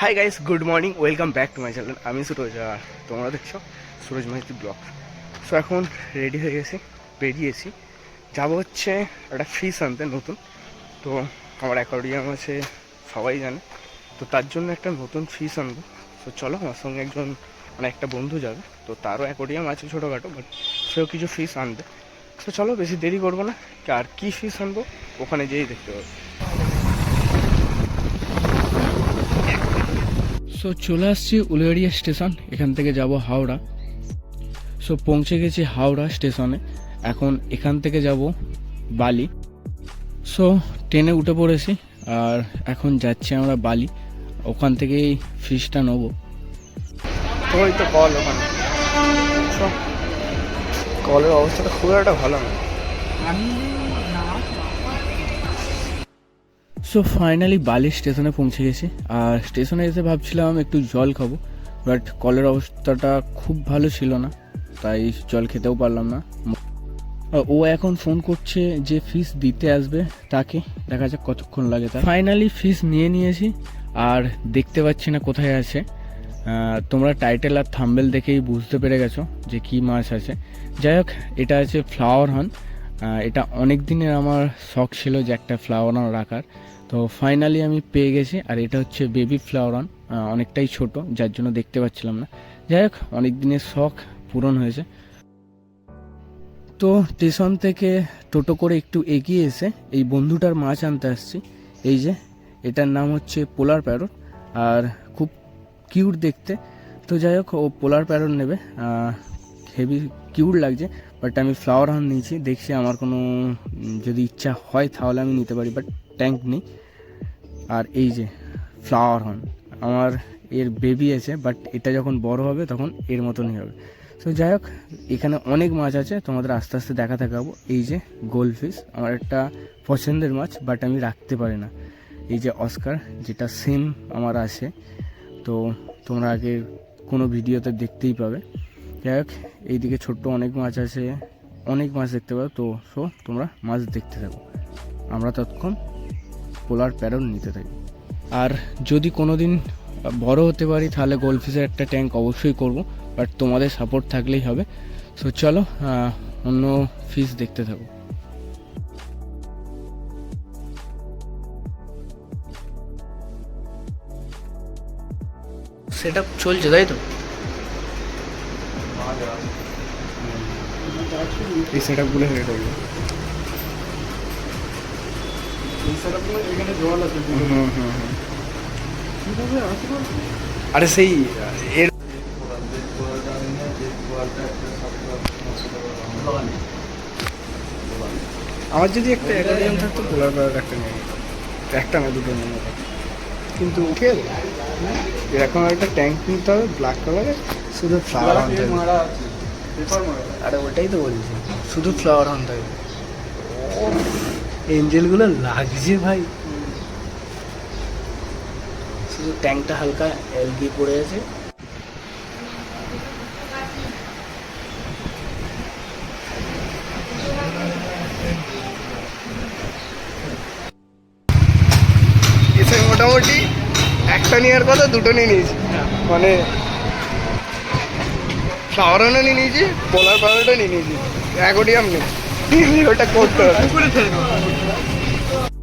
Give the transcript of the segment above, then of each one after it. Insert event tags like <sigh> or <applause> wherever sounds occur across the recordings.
Hi guys good morning welcome back to my channel আমি সুরজ আর তোমরা দেখছ সুরজ মাহিতি ব্লগ সো এখন রেডি হয়ে গেছি, বেরিয়েছি। যাব হচ্ছে একটা ফিস আনতে, নতুন। তো, আমার অ্যাকোয়ারিয়াম আছে, সবাই জানে। তো, তার জন্য একটা নতুন ফিস আনব। তো চলো, আমার সঙ্গে একজন মানে একটা বন্ধু যাবে। তো, তারও অ্যাকোয়ারিয়াম আছে ছোটোখাটো বাট সেও কিছু ফিস আনবে। তো চলো, বেশি দেরি করব না। আর কী ফিস আনব, ওখানে যেয়েই দেখতে পাবো। সো চলে আসছি উলিয়ারিয়া স্টেশন এখান থেকে যাব হাওড়া। সো পৌঁছে গেছি হাওড়া স্টেশনে এখন এখান থেকে যাব বালি। সো ট্রেনে উঠে পড়েছি আর এখন যাচ্ছি আমরা বালি ওখান থেকেই ফিসটা নেব। ওই তো কল ওখানে। কলের অবস্থাটা খুব একটা ভালো না। সো ফাইনালি বালি স্টেশনে পৌঁছে গেছি। আর স্টেশনে এসে ভাবছিলাম একটু জল খাব। বাট কলের অবস্থাটা খুব ভালো ছিল না, তাই জল খেতেও পারলাম না। ও এখন ফোন করছে যে ফিস দিতে আসবে তাকে। দেখা যাক কতক্ষণ লাগে তার। ফাইনালি ফিস নিয়ে নিয়েছি, আর দেখতে পাচ্ছি না কোথায় আছে। তোমরা টাইটেল আর থাম্বেল দেখেই বুঝতে পেরে গেছো যে কি মাছ আছে। যাই হোক, এটা আছে ফ্লাওয়ার হন এটা অনেক দিনের আমার শখ ছিল যে একটা ফ্লাওয়ার হন রাখার তো ফাইনালি আমি পেয়ে গেছি, আর এটা হচ্ছে বেবি ফ্লাওয়ার অন অনেকটাই ছোট, যার জন্য দেখতে পাচ্ছিলাম না। যাই হোক, অনেক দিনের শখ পূরণ হয়েছে। তো স্টেশন থেকে টোটো করে একটু এগিয়ে এসে এই বন্ধুটার মাছ আনতে আসছি। এই যে, এটার নাম হচ্ছে পোলার প্যারট, আর খুব কিউট দেখতে। তো যাই হোক, ও পোলার প্যারট নেবে হেভি কিউট লাগছে। বাট আমি ফ্লাওয়ার হান নিয়েছি, দেখছি আমার কোনো যদি ইচ্ছা হয় তাহলে আমি নিতে পারি বাট ট্যাঙ্ক নেই। আর এই যে ফ্লাওয়ার হর্ন আমার এর বেবি আছে বাট এটা যখন বড় হবে তখন এর মতনই হবে। তো যাই হোক, এখানে অনেক মাছ আছে, তোমাদের আস্তে আস্তে দেখা থাকাবো এই যে গোল্ড ফিশ আমার একটা পছন্দের মাছ বাট আমি রাখতে পারি না। এই যে অস্কার যেটা সেম আমার আছে, তো তোমরা আগে কোনো ভিডিওতে দেখতেই পাবে। হোক এইদিকে ছোট্ট অনেক মাছ আছে। অনেক মাছ দেখতে পাবে তো সো তোমরা মাছ দেখতে থাকো। আমরা ততক্ষণ পোলার প্যারন নিতে থাকি। আর যদি কোনো দিন বড় হতে পারি, তাহলে গোল্ডফিশের একটা ট্যাঙ্ক অবশ্যই করব। বাট তোমাদের সাপোর্ট থাকলেই হবে। সো চলো অন্য ফিশ দেখতে থাকো। সেটা চলছে, তাই তো? এই সেট আপগুলো হয়ে হুম আরে সেই এর আমার যদি একটা অ্যাকোয়ারিয়াম থাকতো পোলার পাড়ার একটা নিয়ে নিতাম। একটা না দুটো নিয়ে। কিন্তু উঠে এরকম একটা ট্যাঙ্ক নিতে হবে ব্ল্যাক কালারের শুধু ফ্লাওয়ার আনতে হবে। আরে ওটাই তো বলছি। শুধু ফ্লাওয়ার আনতে হবে এঞ্জেলগুলো লাগছে ভাই। শুধু ট্যাঙ্কটা হালকা এলগি পড়ে আছে। মোটামুটি একটা নেওয়ার কথা দুটো নিয়ে নিয়েছি। মানে ফ্লাওয়ারও নিয়ে নিয়েছি, পোলার পাউডারও নিয়ে নিয়েছি, অ্যাকোডিয়াম নেই ওটা করতে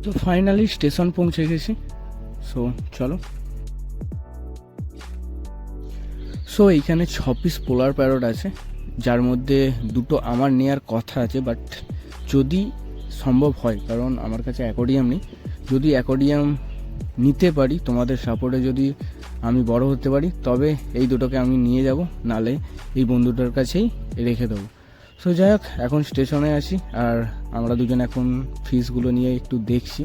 তো ফাইনালি স্টেশন পৌঁছে গেছি। সো চলো। সো এইখানে ছ পিস পোলার প্যারট আছে, যার মধ্যে দুটো আমার নেয়ার কথা আছে বাট যদি সম্ভব হয়, কারণ আমার কাছে অ্যাকোডিয়াম নেই, যদি অ্যাকোডিয়াম নিতে পারি, তোমাদের সাপোর্টে যদি আমি বড় হতে পারি, তবে এই দুটোকে আমি নিয়ে যাব, নালে এই বন্ধুটার কাছেই রেখে দেবো। সো যাই হোক, এখন স্টেশনে আছি আর আমরা দুজন এখন ফিসগুলো নিয়ে একটু দেখছি।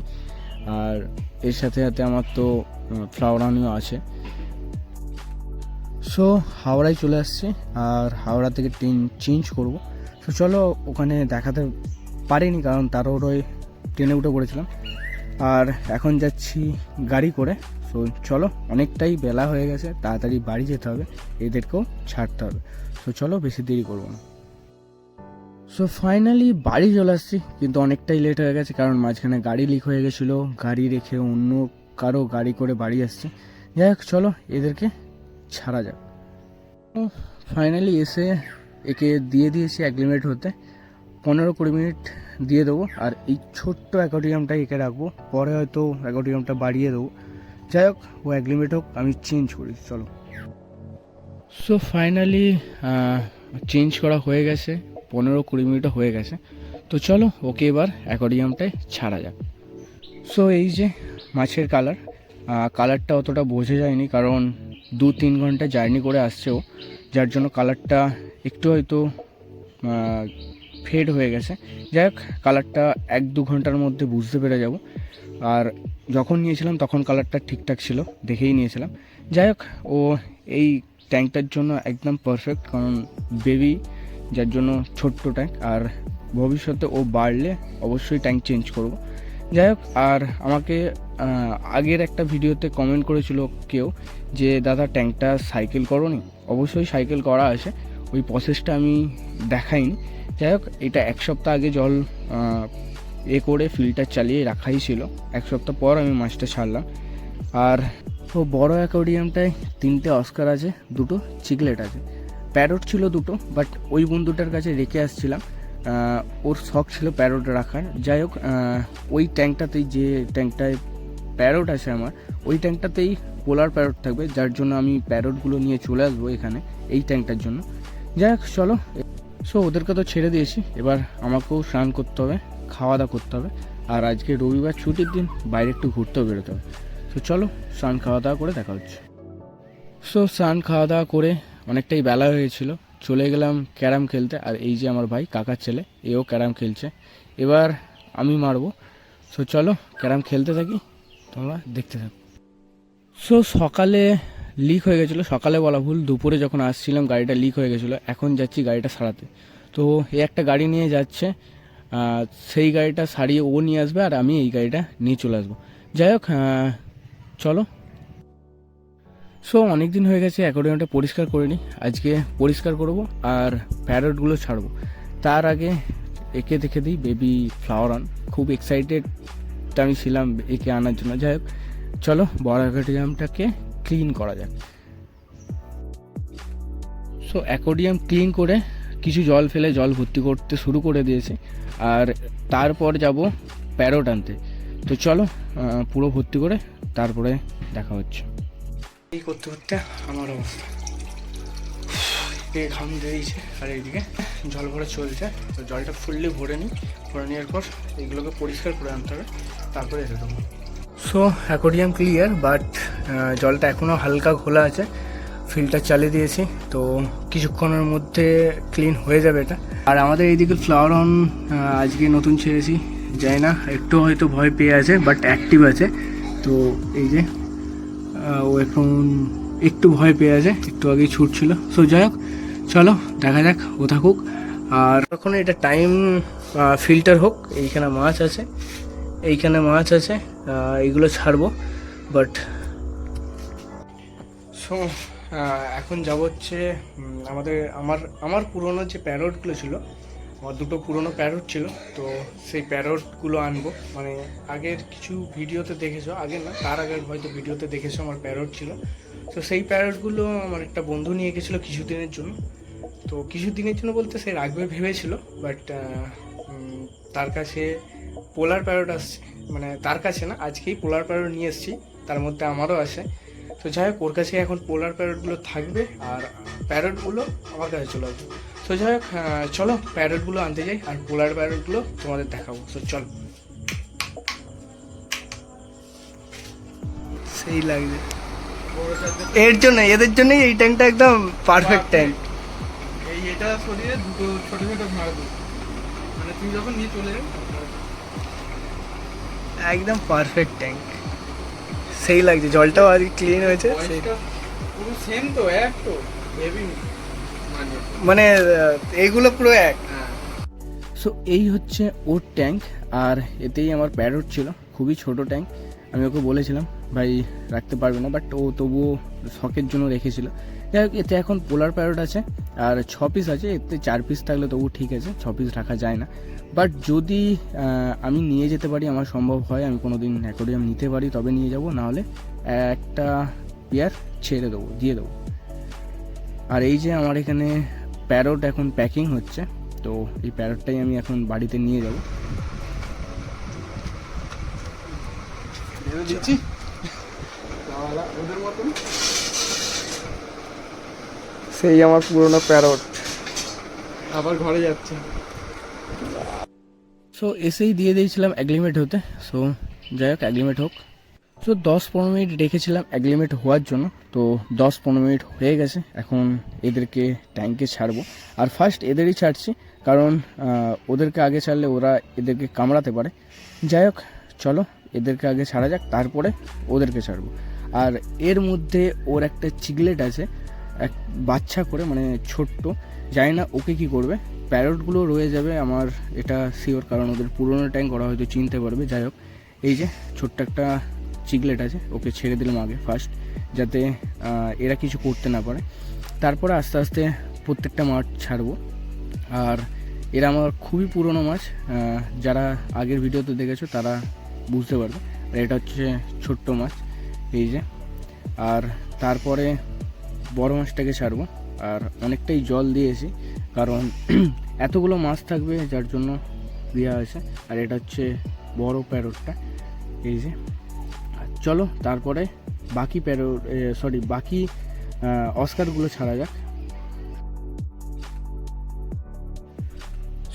আর এর সাথে সাথে আমার তো ফ্লাওয়ারানিও আছে। সো, হাওড়ায় চলে আসছি, আর হাওড়া থেকে ট্রেন চেঞ্জ করব। সো চলো, ওখানে দেখাতে পারিনি, কারণ তারপরে ট্রেনে উঠে পড়েছিলাম। আর এখন যাচ্ছি গাড়ি করে। সো চলো, অনেকটাই বেলা হয়ে গেছে, তাড়াতাড়ি বাড়ি যেতে হবে, এদেরকেও ছাড়তে হবে। সো চলো, বেশি দেরি করব না। সো ফাইনালি বাড়ি চলে আসছি, কিন্তু অনেকটাই লেট হয়ে গেছে, কারণ মাঝখানে গাড়ি লিক হয়ে গেছিল, গাড়ি রেখে অন্য কারও গাড়ি করে বাড়ি আসছি। যাই হোক, চলো, এদেরকে ছাড়া যাক। ফাইনালি এসে একে দিয়ে দিয়েছি এক অ্যাগ্রিমেন্ট হতে, পনেরো কুড়ি মিনিট দিয়ে দেবো, আর এই ছোট্ট অ্যাকোডিয়ামটা একে রাখব, পরে হয়তো অ্যাকোডিয়ামটা বাড়িয়ে দেবো। যাই হোক, ও অ্যাগ্রিমেন্ট হোক, আমি চেঞ্জ করি, চলো। সো ফাইনালি চেঞ্জ করা হয়ে গেছে, পনেরো কুড়ি মিনিটও হয়ে গেছে। তো চলো, ওকে এবার অ্যাকোডিয়ামটায় ছাড়া যাক। সো এই যে মাছের কালার কালারটা অতটা বোঝা যায়নি, কারণ দু তিন ঘণ্টা জার্নি করে আসছে ও, যার জন্য কালারটা একটু হয়তো ফেড হয়ে গেছে। যাই হোক কালারটা এক দু ঘণ্টার মধ্যে বুঝতে পেরে যাব। আর যখন নিয়েছিলাম, তখন কালারটা ঠিকঠাক ছিল, দেখেই নিয়েছিলাম। যাই হোক, ও এই ট্যাঙ্কটার জন্য একদম পারফেক্ট কারণ বেবি যার জন্য ছোট্ট ট্যাঙ্ক আর ভবিষ্যতে ও বাড়লে অবশ্যই ট্যাঙ্ক চেঞ্জ করব। যাই হোক, আর আমাকে আগের একটা ভিডিওতে কমেন্ট করেছিল কেউ যে, দাদা ট্যাঙ্কটা সাইকেল করনি? অবশ্যই সাইকেল করা আছে, ওই প্রসেসটা আমি দেখাইনি। যাই হোক, এটা এক সপ্তাহ আগে জল এ করে ফিল্টার চালিয়ে রাখাই ছিল। এক সপ্তাহ পর আমি মাছটা ছাড়লাম। আর বড় অ্যাকোয়ারিয়ামটায় তিনটে অস্কার আছে, দুটো চিকলেট আছে। প্যারট ছিল দুটো, বাট ওই বন্ধুটার কাছে রেখে আসছিলাম। ওর শখ ছিল প্যারট রাখার। যাই হোক ওই ট্যাঙ্কটাতেই যে ট্যাঙ্কটায় প্যারট আছে আমার, ওই ট্যাঙ্কটাতেই পোলার প্যারট থাকবে, যার জন্য আমি প্যারটগুলো নিয়ে চলে আসব এখানে, এই ট্যাঙ্কটার জন্য। যাই হোক, চলো। সো, ওদেরকে তো ছেড়ে দিয়েছি। এবার আমাকেও স্নান করতে হবে। খাওয়া দাওয়া করতে হবে। আর আজকে রবিবার ছুটির দিন, বাইরে একটু ঘুরতেও বেরোতে হবে। তো চলো, স্নান খাওয়া দাওয়া করে দেখা হচ্ছে। সো স্নান খাওয়া দাওয়া করে অনেকটাই বেলা হয়েছিল। চলে গেলাম ক্যারাম খেলতে। আর এই যে আমার ভাই, কাকার ছেলে, এও ক্যারাম খেলছে। এবার আমি মারবো। সো চলো, ক্যারাম খেলতে থাকি। তোমরা দেখতে থাকো। সো সকালে লিক হয়ে গেছিল। সকালে বলা ভুল, দুপুরে যখন আসছিলাম, গাড়িটা লিক হয়ে গেছিল। এখন যাচ্ছি গাড়িটা সারাতে। তো এই একটা গাড়ি নিয়ে যাচ্ছে। সেই গাড়িটা সারিয়ে ও নিয়ে আসবে আর আমি এই গাড়িটা নিয়ে চলে আসব। যাই হোক চলো। সো অনেক দিন হয়ে গেছে অ্যাকোডিয়ামটা পরিষ্কার করে নিই আজকে পরিষ্কার করব আর প্যারটগুলো ছাড়বো। তার আগে একে দেখে দিই বেবি ফ্লাওয়ার অন খুব এক্সাইটেড আমি ছিলাম একে আনার জন্য। যাই হোক, চলো, বড় অ্যাকোডিয়ামটাকে ক্লিন করা যাক। সো অ্যাকোডিয়াম ক্লিন করে কিছু জল ফেলে জল ভর্তি করতে শুরু করে দিয়েছে। আর তারপর যাব প্যারট আনতে। তো চলো পুরো ভর্তি করে তারপরে দেখা হচ্ছে। এই করতে করতে আমার অবস্থা ঘাম দিয়েছে আর এইদিকে জল ভরা চলছে। তো জলটা ফুললি ভরে নিই। ভরে নেওয়ার পর এগুলোকে পরিষ্কার করে আনতে হবে। তারপরে রেখে দেবো। সো অ্যাকোডিয়াম ক্লিয়ার বাট জলটা এখনও হালকা খোলা আছে। ফিল্টার চালিয়ে দিয়েছি তো কিছুক্ষণের মধ্যে ক্লিন হয়ে যাবে এটা। আর আমাদের এইদিকে ফ্লাওয়ার অন আজকে নতুন ছেড়েছি যাই না একটু হয়তো ভয় পেয়ে আছে বাট অ্যাক্টিভ আছে। তো এই যে ও এখন একটু ভয় পেয়ে আছে একটু আগেই ছুটছিল। সো যাই হোক চলো দেখা যাক ও থাকুক। আর এখন এটা টাইম ফিল্টার হোক এইখানে মাছ আছে এইখানে মাছ আছে এইগুলো ছাড়বো বাট সো এখন যাব হচ্ছে আমাদের, আমার আমার পুরনো যে প্যারটগুলো ছিল, আমার দুটো পুরনো প্যারট ছিল, তো সেই প্যারটগুলো আনব। মানে আগের কিছু ভিডিওতে দেখেছ, আগে না, তার আগের হয়তো ভিডিওতে দেখেছ আমার প্যারট ছিল। তো সেই প্যারটগুলো আমার একটা বন্ধু নিয়ে গেছিল কিছুদিনের জন্য। তো কিছু দিনের জন্য বলতে সে রাখবে ভেবেছিল বাট তার কাছে পোলার প্যারট আসছে। মানে তার কাছে না, আজকেই পোলার প্যারট নিয়ে এসেছি, তার মধ্যে আমারও আছে তো যাই হোক ওর কাছে এখন পোলার প্যারটগুলো থাকবে আর প্যারটগুলো আমার কাছে চলে আসবে। তো যাই হোক চলো প্যারটগুলো আনতে যাই আর পোলার প্যারটগুলো তোমাদের দেখাবো। তো চলো। সেই লাগবে। এর জন্য এদের জন্যই এই ট্যাঙ্কটা একদম পারফেক্ট ট্যাঙ্ক এই এটা সরিয়ে দুটো ছোট ছোট ভাড়া মানে তুই যখন নিয়ে চলে একদম পারফেক্ট ট্যাঙ্ক সেই লাগছে জলটাও আজ ক্লিন হয়েছে পুরো সেম তো এক তো হেভি মানে। মানে এইগুলো পুরো এক। হ্যাঁ। সো এই হচ্ছে ওর ট্যাঙ্ক আর এতেই আমার প্যারট ছিল খুবই ছোট ট্যাঙ্ক আমি ওকে বলেছিলাম ভাই রাখতে পারবে না। বাট ও তবুও শখের জন্য রেখেছিল। যাই হোক এতে এখন পোলার প্যারট আছে আর ছ পিস আছে এতে চার পিস থাকলে তবু ঠিক আছে ছ পিস রাখা যায় না। বাট যদি আমি নিয়ে যেতে পারি আমার সম্ভব হয় আমি কোনো দিন অ্যাকোরিয়াম নিতে পারি তবে নিয়ে যাব নাহলে একটা পেয়ার ছেড়ে দেবো দিয়ে দেবো। আর এই যে আমার এখানে প্যারট এখন প্যাকিং হচ্ছে তো এই প্যারটটাই আমি এখন বাড়িতে নিয়ে যাব। দিচ্ছি। ওদের মতন সেই আমার পুরনো প্যারট। আবার ঘরে যাচ্ছে। সো এসেই দিয়ে দিয়েছিলাম অ্যাগ্রিমেন্ট হতে। সো যাই হোক অ্যাগ্রিমেন্ট হোক। সো দশ পনেরো মিনিট রেখেছিলাম অ্যাগ্রিমেন্ট হওয়ার জন্য। তো দশ পনেরো মিনিট হয়ে গেছে। এখন এদেরকে ট্যাঙ্কে ছাড়বো। আর ফার্স্ট এদেরই ছাড়ছি। কারণ ওদেরকে আগে ছাড়লে ওরা এদেরকে কামড়াতে পারে। যাই হোক চলো এদেরকে আগে ছাড়া যাক। তারপরে ওদেরকে ছাড়বো। আর এর মধ্যে ওর একটা চিগলেট আছে। এক বাচ্চা করে মানে ছোট্ট, জানি না ওকে কি করবে। প্যারটগুলো রয়ে যাবে আমার, এটা শিওর কারণ ওদের পুরোনো ট্যাঙ্ক ওরা হয়তো চিনতে পারবে। যাই হোক, এই যে ছোট্ট একটা চিগলেট আছে, ওকে ছেড়ে দিলাম আগে ফার্স্ট যাতে এরা কিছু করতে না পারে। তারপরে আস্তে আস্তে প্রত্যেকটা মাছ ছাড়বো। আর এরা আমার খুবই পুরনো মাছ যারা আগের ভিডিওতে দেখেছ তারা বুঝতে পারবে। আর এটা হচ্ছে ছোট্ট মাছ, এই যে। আর তারপরে বড় মাছটাকে ছাড়বো। আর অনেকটাই জল দিয়েছি, কারণ <clears throat> এতগুলো মাছ থাকবে যার জন্য দেওয়া হয়েছে। আর এটা হচ্ছে বড় প্যারটটা, এই যে। চলো, তারপরে বাকি প্যারট সরি বাকি অস্কারগুলো ছাড়া যাক।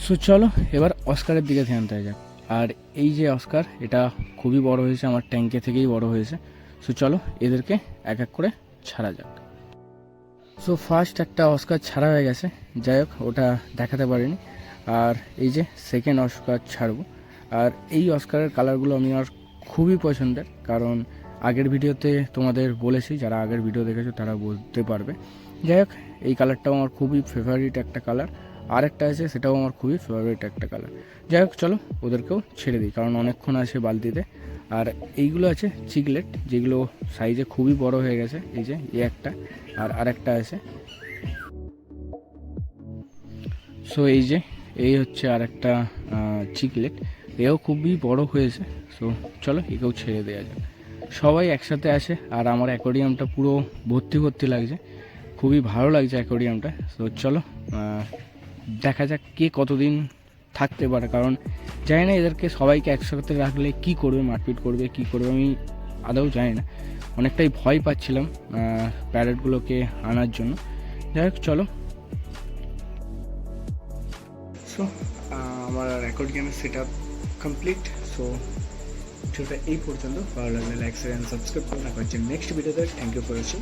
সো চলো, এবার অস্কারের দিকে ধ্যান দেওয়া যাক। আর এই যে অস্কার, এটা খুবই বড় হয়েছে, আমার ট্যাঙ্কে থেকেই বড় হয়েছে। সো চলো, এদেরকে এক এক করে ছাড়া যাক। সো ফার্স্ট একটা অস্কার ছাড়া হয়ে গেছে। যাই হোক, ওটা দেখাতে পারিনি। আর এই যে সেকেন্ড অস্কার ছাড়বো। আর এই অস্কারের কালারগুলো আমি আর খুবই পছন্দের। কারণ আগের ভিডিওতে তোমাদের বলেছি, যারা আগের ভিডিও দেখেছ তারা বলতে পারবে। যাই হোক, এই কালারটাও আমার খুবই ফেভারিট একটা কালার আর একটা আছে, সেটাও আমার খুবই ফেভারিট একটা কালার যাই হোক, চলো, ওদেরকেও ছেড়ে দিই। কারণ অনেকক্ষণ আছে বালতিতে। আর এইগুলো আছে চিকলেট, যেগুলো সাইজে খুবই বড় হয়ে গেছে, এই যে, এই একটা, আর আরেকটা আছে। সো এই যে, এই হচ্ছে আরেকটা চিকলেট, এও খুবই বড় হয়েছে। সো চলো, একেও ছেড়ে দেওয়া যাক। সবাই একসাথে আসে, আর আমার অ্যাকোরিয়ামটা পুরো ভর্তি ভর্তি লাগছে। খুবই ভালো লাগছে অ্যাকোরিয়ামটা সো চলো দেখা যাক কে কতদিন থাকতে পারে, কারণ জানি না এদেরকে সবাইকে একসাথে রাখলে কি করবে, মারপিট করবে, কি করবে, আমি আদৌ জানি না। অনেকটাই ভয় পাচ্ছিলাম প্যারেটগুলোকে আনার জন্য। যাই হোক, চলো। সো আমার রেকর্ড গেমের সেট আপ কমপ্লিট সো ভিডিওটা এই পর্যন্ত। ভালো লাগলে লাইক শেয়ার সাবস্ক্রাইব করে রাখা। হচ্ছে নেক্সট ভিডিওতে থ্যাংক ইউ ফর ওয়াচিং